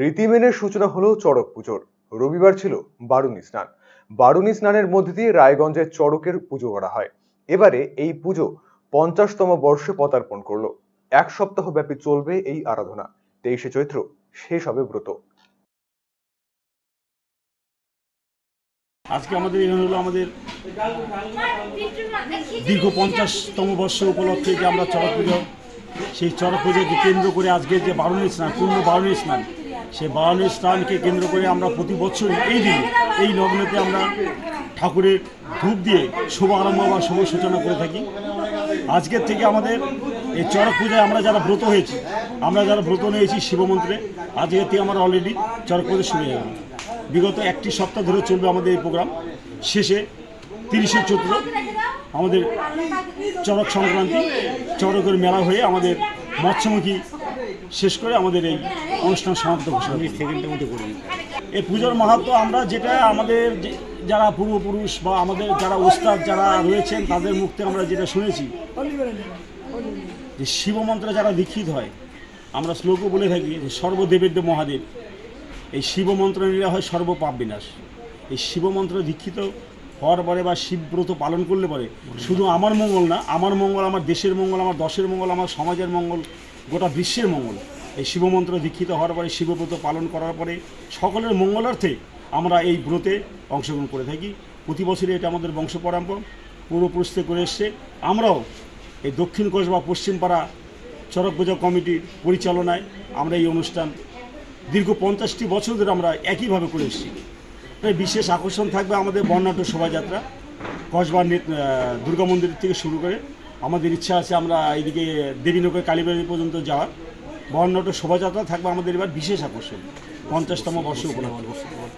রীতি মেনে সূচনা হলো চড়ক পুজোর। রবিবার ছিল বারুণী স্নান। বারুণী স্নানের মধ্যে দিয়ে রায়গঞ্জের চড়কের পুজো করা হয়। এবারে এই পুজো পঞ্চাশতম বর্ষে পদার্পণ করল। এক সপ্তাহ ব্যাপী চলবে এই আরাধনা। তেইশে চৈত্র শেষ হবে ব্রত। আজকে আমাদের এখানে হলো আমাদের দীর্ঘ পঞ্চাশতম বর্ষ উপলক্ষে যে আমরা চড়ক পুজো, সেই চড়ক পুজোকে কেন্দ্র করে আজকে যে বারুণী স্নান, পূর্ণ বারুণী স্নান সেই বারুণী স্নানকে কেন্দ্র করে আমরা প্রতি বছর এই দিনে, এই লগ্নতে আমরা ঠাকুরের ধূপ দিয়ে শুভ আরম্ভ বা শুভ সূচনা করে থাকি। আজকের থেকে আমাদের এই চড়ক পূজায় আমরা যারা ব্রত হয়েছি, আমরা যারা ব্রত নিয়েছি শিবমন্ত্রে আজকের থেকে আমরা অলরেডি চড়ক পুজো শুরু হয়ে বিগত একটি সপ্তাহ ধরে চলবে আমাদের এই প্রোগ্রাম। শেষে তিরিশে চৈত্র আমাদের চড়ক সংক্রান্তি, চড়কের মেলা হয়ে আমাদের মৎস্যমুখী শেষ করে আমাদের এই অনুষ্ঠান সমাপ্ত ঘোষণা সেকেন্ডের মধ্যে করে এই পুজোর মাহাত্ম আমরা যেটা আমাদের যারা পূর্বপুরুষ বা আমাদের যারা ওস্তাদ যারা রয়েছেন, তাদের মুখ থেকে আমরা যেটা শুনেছি, যে শিবমন্ত্রে যারা দীক্ষিত হয়, আমরা শ্লোকও বলে থাকি যে সর্বদেবের দেব মহাদেব। এই শিবমন্ত্র নিলে হয় সর্বপাপ বিনাশ। এই শিবমন্ত্র দীক্ষিত হওয়ার পরে বা শিবব্রত পালন করলে পরে, শুধু আমার মঙ্গল না, আমার মঙ্গল, আমার দেশের মঙ্গল, আমার দশের মঙ্গল, আমার সমাজের মঙ্গল গোটা বিশ্বের মঙ্গল। এই শিবমন্ত্র দীক্ষিত হওয়ার পরে, শিবব্রত পালন করার পরে সকলের মঙ্গলার্থে আমরা এই ব্রতে অংশগ্রহণ করে থাকি। প্রতি বছরই এটা আমাদের বংশ পরম্পরা পূর্বপুরুষ থেকে করে এসছে। আমরাও এই দক্ষিণ কোষ বা পশ্চিমপাড়া চড়ক পূজা কমিটির পরিচালনায় আমরা এই অনুষ্ঠান দীর্ঘ পঞ্চাশটি বছর ধরে আমরা একইভাবে করে এসেছি। তাই বিশেষ আকর্ষণ থাকবে আমাদের বর্ণাঢ্য শোভাযাত্রা, কসবা দুর্গা মন্দির থেকে শুরু করে আমাদের ইচ্ছা আছে আমরা এইদিকে দেবীনগর কালীবাড়ি পর্যন্ত যাওয়ার। বর্ণাঢ্য শোভাযাত্রা থাকবে আমাদের এবার বিশেষ আকর্ষণ, পঞ্চাশতম বর্ষ উপলক্ষে।